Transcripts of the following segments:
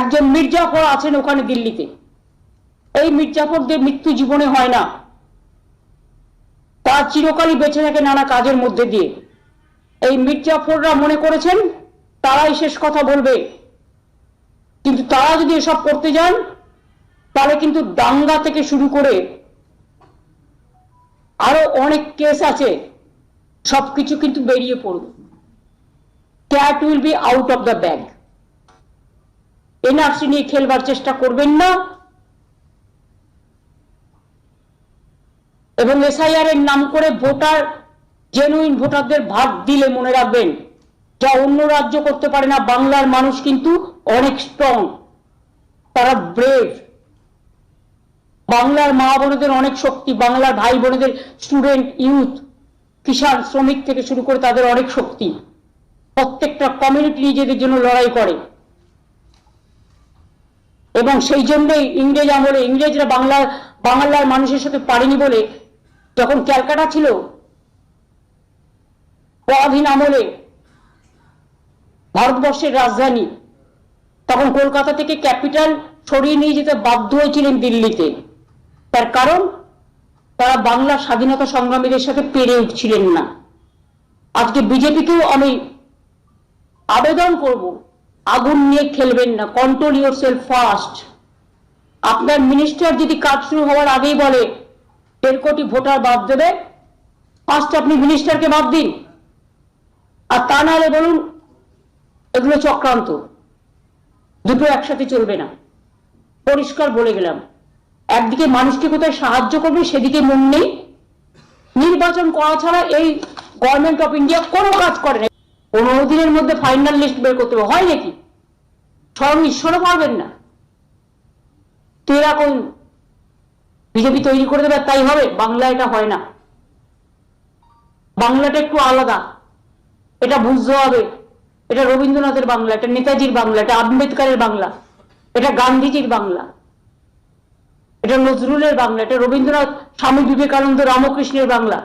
একজন মির্জাফর আছেন ওখানে দিল্লিতে। এই মির্জাফরদের মৃত্যু জীবনে হয় না। তার চিরকালই বেঁচে থাকে নানা কাজের মধ্যে দিয়ে। এই মির্জাফররা মনে করেছেন, তারাই শেষ কথা বলবে। কিন্তু তারা যদি এসব করতে যান, তাহলে কিন্তু দাঙ্গা থেকে শুরু করে আরও অনেক কেস আছে। সবকিছু কিন্তু বেরিয়ে পড়বে। Cat will be out of the bag NRC নিয়ে খেলবার চেষ্টা করবেন না। এবং এসআইআর এর নাম করে ভোটার জেনুইন ভোটারদের ভাগ দিলে মনে রাখবেন, যা অন্য রাজ্য করতে পারে না, বাংলার মানুষ কিন্তু অনেক স্ট্রং তারা ব্রেভ বাংলার মা বোনেদের অনেক শক্তি, বাংলার ভাই বোনেদের স্টুডেন্ট ইউথ কিষাণ, শ্রমিক থেকে শুরু করে তাদের অনেক শক্তি। প্রত্যেকটা কমিউনিটি নিজেদের জন্য লড়াই করে। এবং সেই জন্যই ইংরেজ আমলে ইংরেজরা বাংলার বাংলার মানুষের সাথে পারেনি বলে যখন ক্যালকাটা ছিল পরাধীন আমলে ভারতবর্ষের রাজধানী, তখন কলকাতা থেকে ক্যাপিটাল সরিয়ে নিয়ে যেতে বাধ্য হয়েছিলেন দিল্লিতে। তার কারণ, তারা বাংলা স্বাধীনতা সংগ্রামীদের সাথে পেরে উঠছিলেন না। আজকে বিজেপিকেও আমি আবেদন করব আগুন নিয়ে খেলবেন না। কন্ট্রোল ইউর সেলফ ফার্স্ট আপনার মিনিস্টার যদি কাজ শুরু হওয়ার আগেই বলে, দেড় কোটি ভোটার বাদ দেবে ফার্স্ট আপনি মিনিস্টারকে বাদ দিন। আর তা নাহলে বলুন, এগুলো চক্রান্ত। দুটো একসাথে চলবে না। পরিষ্কার বলে গেলাম। একদিকে মানুষকে কোথায় সাহায্য করবে সেদিকে মন নেই। নির্বাচন করা ছাড়া এই গভর্নমেন্ট অফ ইন্ডিয়া কোনো কাজ করে না। পনেরো দিনের মধ্যে ফাইনাল লিস্ট বের করতে হবে। হয় নাকি? স্বয়ং ঈশ্বরও পারবেন না। তো এরকম বিজেপি তৈরি করে দেবে, তাই হবে। বাংলা এটা হয় না। বাংলাটা একটু আলাদা। এটা বুঝতে হবে। এটা রবীন্দ্রনাথের বাংলা, এটা নেতাজির বাংলা, এটা আম্বেদকারের বাংলা, এটা গান্ধীজির বাংলা, এটা নজরুলের বাংলা, এটা রবীন্দ্রনাথ, স্বামী বিবেকানন্দ, রামকৃষ্ণের বাংলা,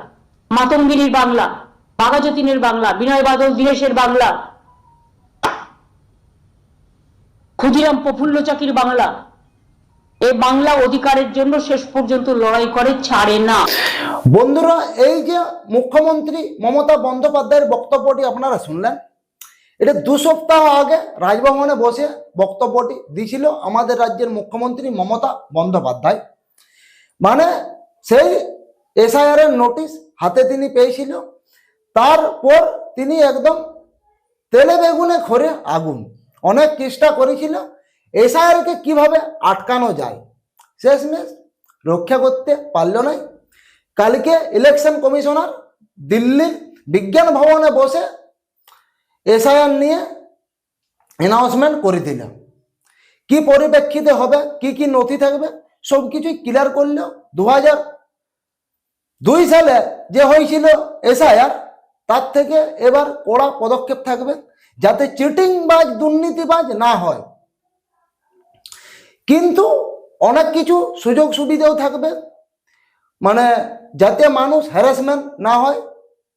মাতঙ্গিনীর বাংলা, বাঘাযতীনের বাংলা, বিনয় বাদল, দীনেশের বাংলা ক্ষুদিরাম প্রফুল্ল চাকির বাংলা। এই বাংলা অধিকারের জন্য শেষ পর্যন্ত লড়াই করে, ছাড়ে না। বন্ধুরা, এই যে মুখ্যমন্ত্রী মমতা বন্দ্যোপাধ্যায়ের বক্তব্যটি আপনারা শুনলেন, এটা দু সপ্তাহ আগে রাজভবনে বসে বক্তব্যটি দিছিল আমাদের রাজ্যের মুখ্যমন্ত্রী মমতা বন্দ্যোপাধ্যায়। মানে সেই এসআইআর এর নোটিশ হাতে তিনি পেয়েছিল, তারপর তিনি একদম তেলে বেগুনে খরে আগুন। অনেক চেষ্টা করেছিল। এসআইআরকে কীভাবে আটকানো যায়? শেষমেশ রক্ষা করতে পারল না। কালকে ইলেকশন কমিশনার দিল্লির বিজ্ঞান ভবনে বসে এসআইআর নিয়ে অ্যানাউন্সমেন্ট করে দিল। কি পরিপ্রেক্ষিতে হবে? কি কি নথি থাকবে? সব কিছুই ক্লিয়ার করল দু হাজার দুই সালে যে হয়েছিল এসআইআর, তার থেকে এবার কড়া পদক্ষেপ থাকবে। যাতে চিটিংবাজ, দুর্নীতিবাজ না হয়। কিন্তু অনেক কিছু সুযোগ সুবিধাও থাকবে। মানে যাতে মানুষ হ্যারাসমেন্ট না হয়,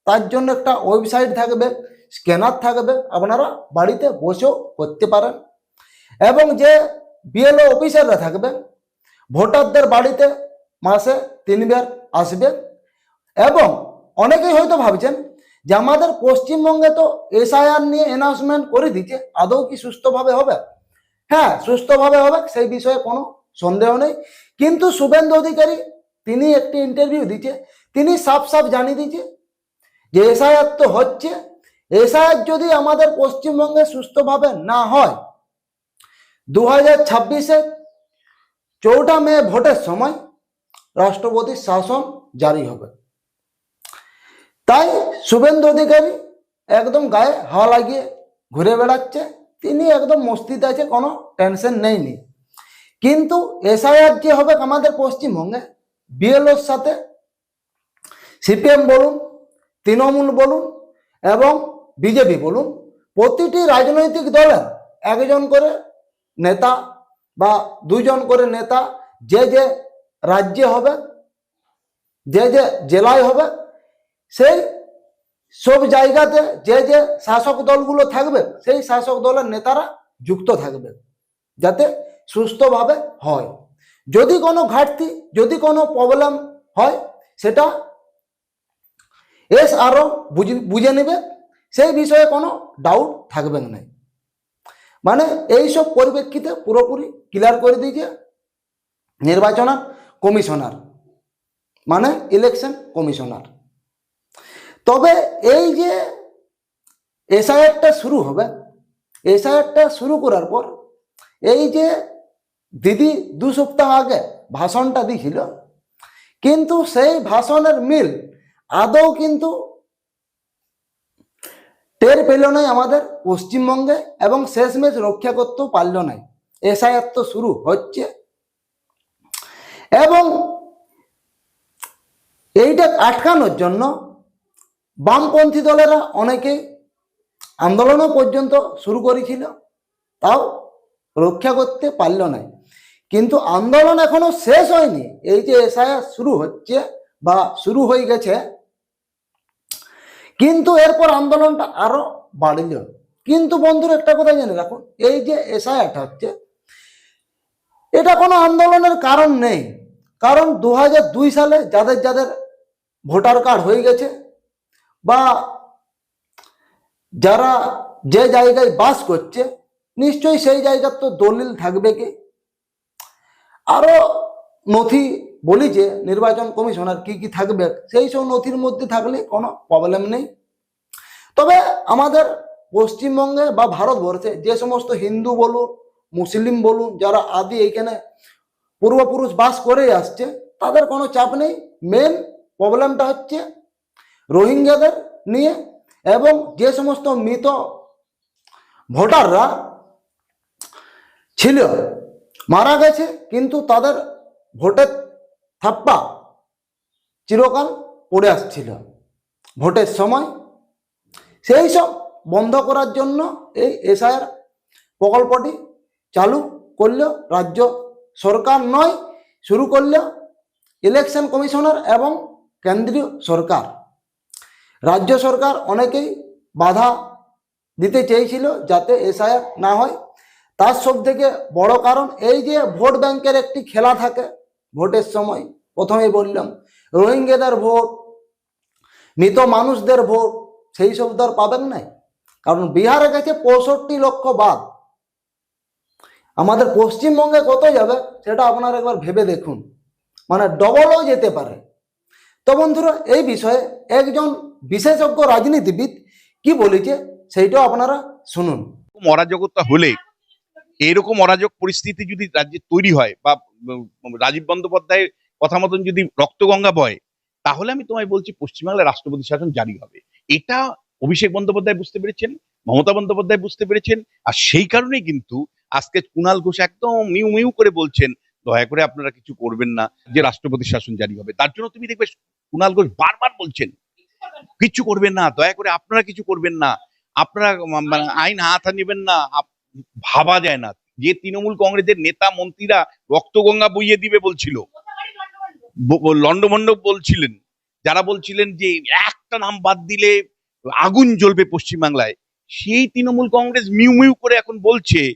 তার জন্য একটা ওয়েবসাইট থাকবে স্ক্যানার থাকবে, আপনারা বাড়িতে বসেও করতে পারেন। এবং যে বিএলও অফিসাররা থাকবে, ভোটারদের বাড়িতে মাসে তিনবার আসবে। এবং অনেকেই হয়তো ভাবছেন যে আমাদের পশ্চিমবঙ্গে তো এসআইআর নিয়ে অ্যানাউন্সমেন্ট করে দিচ্ছে আদৌ কি সুস্থভাবে হবে? হ্যাঁ সুস্থভাবে হবে, সেই বিষয়ে কোনো সন্দেহ নেই। কিন্তু শুভেন্দু অধিকারী, তিনি একটি ইন্টারভিউ দিচ্ছে তিনি সাফ সাফ জানিয়ে দিচ্ছে যে এসআইআর তো হচ্ছে। এসআইআর যদি আমাদের পশ্চিমবঙ্গে সুস্থভাবে না হয় দু হাজার ছাব্বিশে চৌঠা মে ভোটের সময় রাষ্ট্রপতির শাসন জারি হবে। তাই শুভেন্দু অধিকারী একদম গায়ে হাওয়া লাগিয়ে ঘুরে বেড়াচ্ছে। তিনি একদম মস্তিতে আছে, কোনো টেনশন নেইনি। কিন্তু এসআইআর যে হবে আমাদের পশ্চিমবঙ্গে বিএলওর সাথে সিপিএম বলুন, তৃণমূল বলুন এবং বিজেপি বলুন, প্রতিটি রাজনৈতিক দলের একজন করে নেতা বা দুজন করে নেতা যে যে রাজ্যে হবে, যে যে জেলায় হবে সেই সব জায়গাতে যে যে শাসক দলগুলো থাকবে, সেই শাসক দলের নেতারা যুক্ত থাকবে, যাতে সুস্থভাবে হয়। যদি কোনো ঘাটতি, যদি কোনো প্রবলেম হয়, সেটা এস আরও বুঝে নেবে, সেই বিষয়ে কোনো ডাউট থাকবে না। মানে এইসব পরিপ্রেক্ষিতে পুরোপুরি ক্লিয়ার করে দিয়েছে নির্বাচন কমিশনার মানে ইলেকশন কমিশনার। তবে এই যে এসআইআরটা শুরু হবে, এসআইআরটা শুরু করার পর এই যে দিদি দু সপ্তাহ আগে ভাষণটা দিছিল, কিন্তু সেই ভাষণের মিল আদৌ কিন্তু টের পেল নাই আমাদের পশ্চিমবঙ্গে এবং শেষমেশ রক্ষা করতেও পারল নাই। এসআইআর তো শুরু হচ্ছে। এবং এইটা আটকানোর জন্য বামপন্থী দলেরা অনেকেই আন্দোলনও পর্যন্ত শুরু করেছিল, তাও রক্ষা করতে পারল না কিন্তু আন্দোলন এখনও শেষ হয়নি। এই যে এসআইআর শুরু হচ্ছে বা শুরু হয়ে গেছে, কিন্তু এরপর আন্দোলনটা আরও বাড়ল। কিন্তু বন্ধুরা, একটা কথা জেনে রাখুন, এই যে এসআইআরটা হচ্ছে, এটা কোনো আন্দোলনের কারণ নেই। কারণ দু সালে যাদের যাদের ভোটার কার্ড হয়ে গেছে বা যারা যে জায়গায় বাস করছে, নিশ্চয়ই সেই জায়গার তো দলিল থাকবে কি? আরও নথি বলি যে, নির্বাচন কমিশনার কি কি থাকবে, সেই সব নথির মধ্যে থাকলে কোনো প্রবলেম নেই। তবে আমাদের পশ্চিমবঙ্গে বা ভারতবর্ষে যে সমস্ত হিন্দু বলুন, মুসলিম বলুন, যারা আদি এইখানে পূর্বপুরুষ বাস করে আসছে, তাদের কোনো চাপ নেই। মেন প্রবলেমটা হচ্ছে রোহিঙ্গাদের নিয়ে এবং যে সমস্ত মৃত ভোটাররা ছিল, মারা গেছে, কিন্তু তাদের ভোটের থাপ্পা চিরকাল পড়ে আসছিল ভোটের সময়। সেই সব বন্ধ করার জন্য এই এসআইআর প্রকল্পটি চালু করল রাজ্য সরকার নয়, শুরু করল ইলেকশন কমিশনার এবং কেন্দ্রীয় সরকার। রাজ্য সরকার অনেকেই বাধা দিতে চেয়েছিল যাতে এসআইআর না হয়। তার সব থেকে বড় কারণ এই যে ভোট ব্যাংকের একটি খেলা থাকে ভোটের সময়, প্রথমেই বললাম, রোহিঙ্গাদের ভোট, মৃত মানুষদের ভোট, সেই সব তো আর পাবেন নাই। কারণ বিহারে গেছে পঁয়ষট্টি লক্ষ বাদ। আমাদের পশ্চিমবঙ্গে কত যাবে সেটা আপনারা একবার ভেবে দেখুন। মানে ডবলও যেতে পারে। তো বন্ধুরা, এই বিষয়ে একজন বিশেষজ্ঞ রাজনীতিবিদ কি বলেছে সেইটাও আপনারা শুনুন। অরাজকতা হলে এইরকম অরাজক পরিস্থিতি যদি রাজ্যে তৈরি হয় বা রাজীব বন্দ্যোপাধ্যায়ের কথা মতন যদি রক্তগঙ্গা বয়, তাহলে আমি তোমায় বলছি পশ্চিমবাংলায় রাষ্ট্রপতি শাসন জারি হবে। এটা অভিষেক বন্দ্যোপাধ্যায় বুঝতে পেরেছেন, মমতা বন্দ্যোপাধ্যায় বুঝতে পেরেছেন, আর সেই কারণেই কিন্তু আজকে কুণাল ঘোষ একদম মিউ মিউ করে বলছেন, দয়া করে আপনারা কিছু করবেন না যে রাষ্ট্রপতি শাসন জারি হবে। তার জন্য তুমি দেখবে কুণাল ঘোষ বারবার বলছেন কিচ্ছু করবেন না, দয়া করে আপনারা কিছু করবেন না। আপনারা মানে আইন হাত নেবেন না ভাবা যায় না। যে তৃণমূল কংগ্রেসের নেতা মন্ত্রীরা রক্তগঙ্গা বইয়ে দিবে বলছিল। ব- বলছিলেন। যারা বলছিলেন যে একটা নাম বাদ দিলে আগুন জ্বলবে পশ্চিমবাংলায়, সেই তৃণমূল কংগ্রেস মিউ মিউ করে এখন বলছে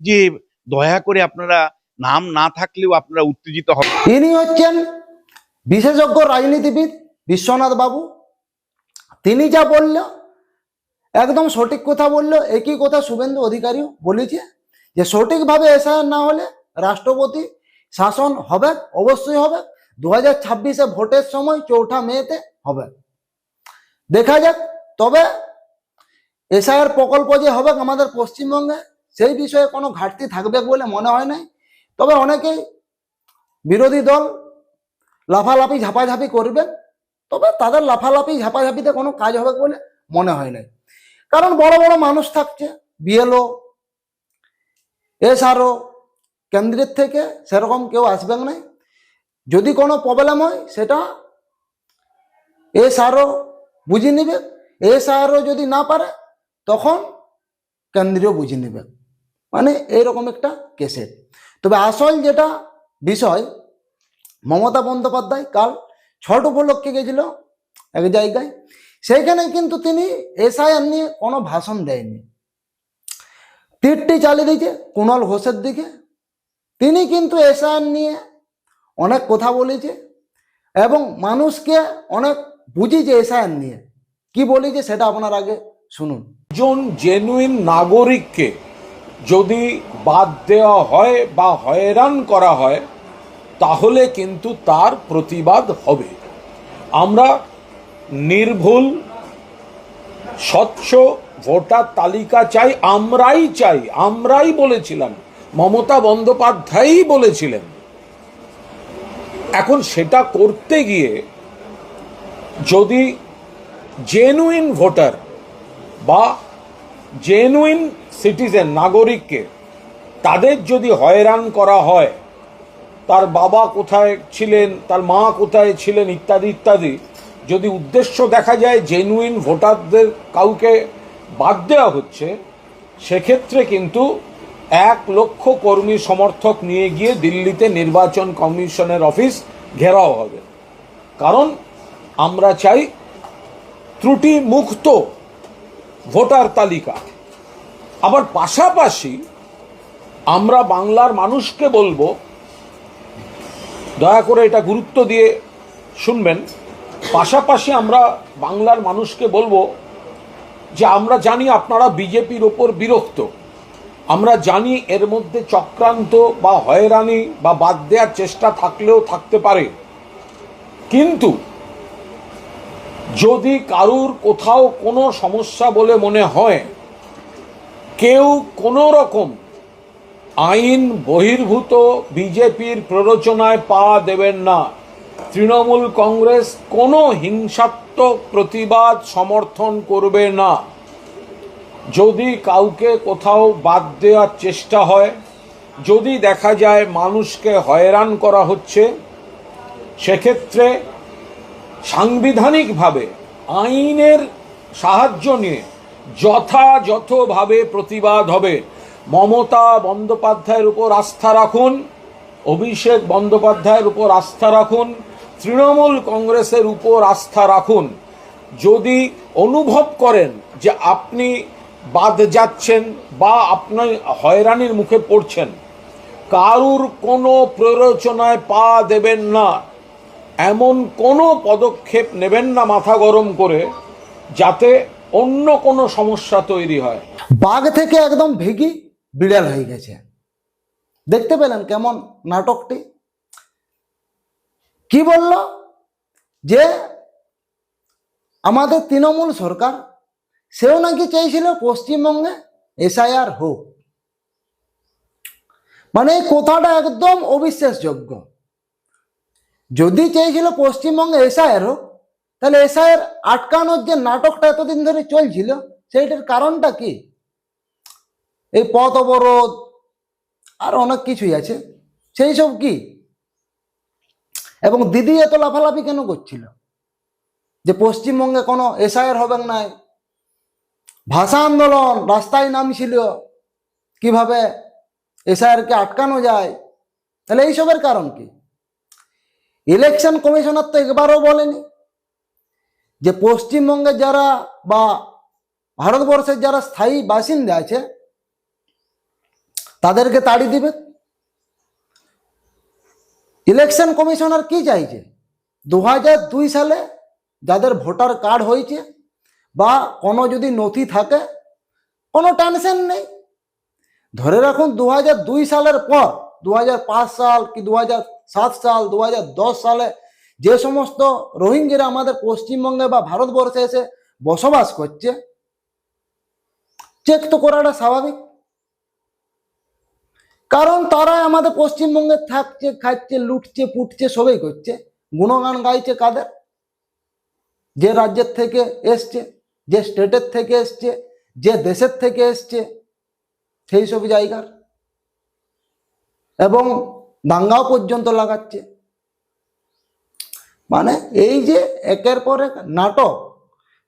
যে দয়া করে আপনারা নাম না থাকলেও আপনারা উত্তেজিত হবে ইনি হচ্ছেন বিশেষজ্ঞ রাজনীতিবিদ বিশ্বনাথ বাবু। তিনি যা বলল, একদম সঠিক কথা বলল। একই কথা শুভেন্দু অধিকারীও বলেছে যে, সঠিকভাবে এসআইআর না হলে রাষ্ট্রপতি শাসন হবে, অবশ্যই হবে। দু হাজার ছাব্বিশে ভোটের সময় চৌঠা মেতে হবে। দেখা যাক, তবে এসআইআর প্রকল্প যে হবে আমাদের পশ্চিমবঙ্গে, সেই বিষয়ে কোনো ঘাটতি থাকবে বলে মনে হয় নাই। তবে অনেকেই বিরোধী দল লাফালাফি, ঝাপাঝাপি করবে তবে তাদের লাফালাফি, ঝাপাঝাপিতে কোনো কাজ হবে বলে মনে হয় না কারণ বড় বড় মানুষ থাকছে বিএলও এসআরও কেন্দ্রের থেকে সেরকম কেউ আসবে না যদি কোনো প্রবলেম হয়, সেটা এসআরও বুঝে নেবে। এসআরও যদি না পারে, তখন কেন্দ্রীয় বুঝে নেবে। মানে এইরকম একটা কেসের তবে আসল যেটা বিষয়, মমতা বন্দ্যোপাধ্যায় কাল ছট উপলক্ষে গেছিল এক জায়গায়। সেইখানে কিন্তু তিনি এসআইআর নিয়ে কোনো ভাষণ দেয়নি। তীরটি চালিয়ে দিয়েছে কুণাল ঘোষের দিকে। তিনি কিন্তু এসআইআর নিয়ে অনেক কথা বলেছে এবং মানুষকে অনেক বুঝিয়েছে এসআইআর নিয়ে। কি বলেছে সেটা আপনার আগে শুনুন। একজন জেনুইন নাগরিককে যদি বাদ দেওয়া হয় বা হয়রান করা হয় তাহলে কিন্তু তার প্রতিবাদ হবে। আমরা নির্ভুল, স্বচ্ছ ভোটার তালিকা চাই, আমরাই চাই, আমরাই বলেছিলাম, মমতা বন্দ্যোপাধ্যায়ই বলেছিলেন। এখন সেটা করতে গিয়ে যদি জেনুইন ভোটার বা জেনুইন সিটিজেন নাগরিককে তাদের যদি হয়রান করা হয় তার বাবা কোথায় ছিলেন, তার মা কোথায় ছিলেন ইত্যাদি ইত্যাদি। যদি উদ্দেশ্য দেখা যায় জেনুইন ভোটারদের কাউকে বাদ দেওয়া হচ্ছে, সেক্ষেত্রে কিন্তু এক লক্ষ কর্মী সমর্থক নিয়ে গিয়ে দিল্লিতে নির্বাচন কমিশনের অফিস ঘেরাও হবে। কারণ আমরা চাই ত্রুটি মুক্ত ভোটার তালিকা। আবার পাশাপাশি আমরা বাংলার মানুষকে বলব দয়া করে এটা গুরুত্ব দিয়ে শুনবেন। পাশাপাশি আমরা বাংলার মানুষকে বলব যে আমরা জানি আপনারা বিজেপির ওপর বিরক্ত। আমরা জানি এর মধ্যে চক্রান্ত বা হয়রানি বা বাদ দেওয়ার চেষ্টা থাকলেও থাকতে পারে। কিন্তু যদি কারুর কোথাও কোনো সমস্যা বলে মনে হয়, কেউ কোনো রকম আইন বহির্ভূত বিজেপির প্ররোচনায় পা দেবেন না। তৃণমূল কংগ্রেস কোনো হিংসাত্মক প্রতিবাদ সমর্থন করবে না। যদি কাউকে কোথাও বাদ দেওয়ার চেষ্টা হয়, যদি দেখা যায় মানুষকে হয়রান করা হচ্ছে, সেক্ষেত্রে সাংবিধানিকভাবে আইনের সাহায্য নিয়ে যথাযথভাবে প্রতিবাদ হবে। মমতা বন্দ্যোপাধ্যায়ের উপর আস্থা রাখুন, অভিষেক বন্দ্যোপাধ্যায়ের উপর আস্থা রাখুন, তৃণমূল কংগ্রেসের উপর আস্থা রাখুন। যদি অনুভব করেন যে আপনি বাদ যাচ্ছেন বা আপনি হয়রানির মুখে পড়ছেন, কারুর কোনো প্ররোচনায় পা দেবেন না। এমন কোনো পদক্ষেপ নেবেন না মাথা গরম করে, যাতে অন্য কোনো সমস্যা তৈরি হয়। বাঘ থেকে একদম ভেগি বিড়াল হয়ে গেছে। দেখতে পেলেন কেমন নাটকটি? কি বলল? যে আমাদের তৃণমূল সরকার, সেও নাকি চেয়েছিল পশ্চিমবঙ্গে এসআইআর হোক। মানে এই কথাটা একদম অবিশ্বাসযোগ্য। যদি চেয়েছিল পশ্চিমবঙ্গে এসআইআর হোক, তাহলে এসআইআর আটকানোর যে নাটকটা এতদিন ধরে চলছিল, সেইটার কারণটা কি? এই পথ অবরোধ, আর অনেক কিছুই আছে। সেই সব কি? এবং দিদি এত লাফালাফি কেন করছিল? যে পশ্চিমবঙ্গে কোনো এসআইআর হবেন নাই, ভাষা আন্দোলন, রাস্তায় নামছিল কীভাবে এসআইআরকে আটকানো যায়? তাহলে এইসবের কারণ কি? ইলেকশন কমিশনার তো একবারও বলেনি যে পশ্চিমবঙ্গে যারা বা ভারতবর্ষের যারা স্থায়ী বাসিন্দা আছে তাদেরকে তাড়ি দিবে? ইলেকশন কমিশনার কি চাইছে? দু দুই সালে যাদের ভোটার কার্ড হয়েছে বা কোনো যদি নথি থাকে, কোনো টেনশন নেই। ধরে রাখুন দু দুই সালের পর দু হাজার পাঁচ সাল কি দু সাল দু হাজার দশ সালে যে সমস্ত রোহিঙ্গিরা আমাদের পশ্চিমবঙ্গে বা ভারতবর্ষে এসে বসবাস করছে চেক তো করাটা স্বাভাবিক। কারণ তারাই আমাদের পশ্চিমবঙ্গে থাকছে, খাচ্ছে, লুটছে, পুটছে, সবই করছে। গুণগান গাইছে কাদের? যে রাজ্যের থেকে এসছে, যে স্টেটের থেকে এসছে, যে দেশের থেকে এসছে, সেই সব জায়গার। এবং দাঙ্গাও পর্যন্ত লাগাচ্ছে। মানে এই যে একের পর এক নাটক,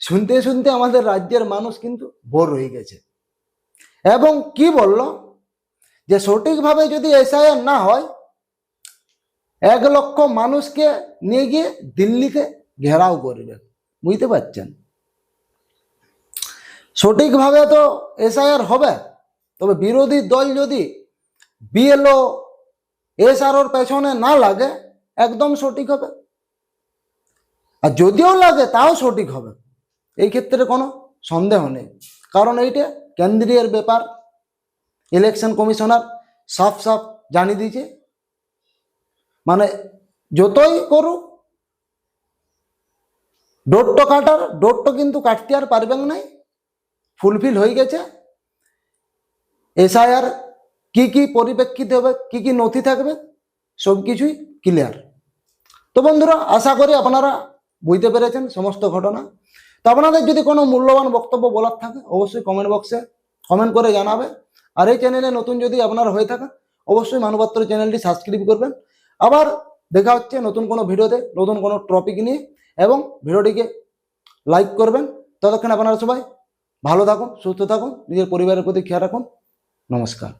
শুনতে শুনতে আমাদের রাজ্যের মানুষ কিন্তু বোর হয়ে গেছে। এবং কি বলল? যে সঠিকভাবে যদি এসআইআর না হয়, এক লক্ষ মানুষকে নিয়ে গিয়ে দিল্লিতে ঘেরাও করবে। বুঝতে পারছেন? সঠিকভাবে তো এসআইআর হবে, তবে বিরোধী দল যদি বিএলও, এসআরওর পেছনে না লাগে, একদম সঠিক হবে। আর যদিও লাগে, তাও সঠিক হবে। এই ক্ষেত্রে কোনো সন্দেহ নেই। কারণ এইটা কেন্দ্রীয় ব্যাপার। ইলেকশন কমিশনার সাফ সাফ জানিয়ে দিয়েছে। মানে যতই করুক, ডোরটো কাটার, ডোরটো কিন্তু কাটতে আর পারবেন নাই, ফুলফিল হয়ে গেছে। এসআইআর কি কি পরিপ্রেক্ষিতে হবে, কি কি নথি থাকবে, সব কিছুই ক্লিয়ার তো বন্ধুরা, আশা করি আপনারা বুঝতে পেরেছেন সমস্ত ঘটনা। তো আপনাদের যদি কোনো মূল্যবান বক্তব্য বলার থাকে, অবশ্যই কমেন্ট বক্সে কমেন্ট করে জানাবে। আর এই চ্যানেলে নতুন যদি আপনার হয়ে থাকে, অবশ্যই মানবাত্র চ্যানেলটি সাবস্ক্রাইব করবেন। আবার দেখা হচ্ছে নতুন কোনো ভিডিওতে, নতুন কোনো টপিক নিয়ে, এবং ভিডিওটিকে লাইক করবেন। ততক্ষণ আপনারা সবাই ভালো থাকুন, সুস্থ থাকুন, নিজের পরিবারের প্রতি খেয়াল রাখুন। নমস্কার।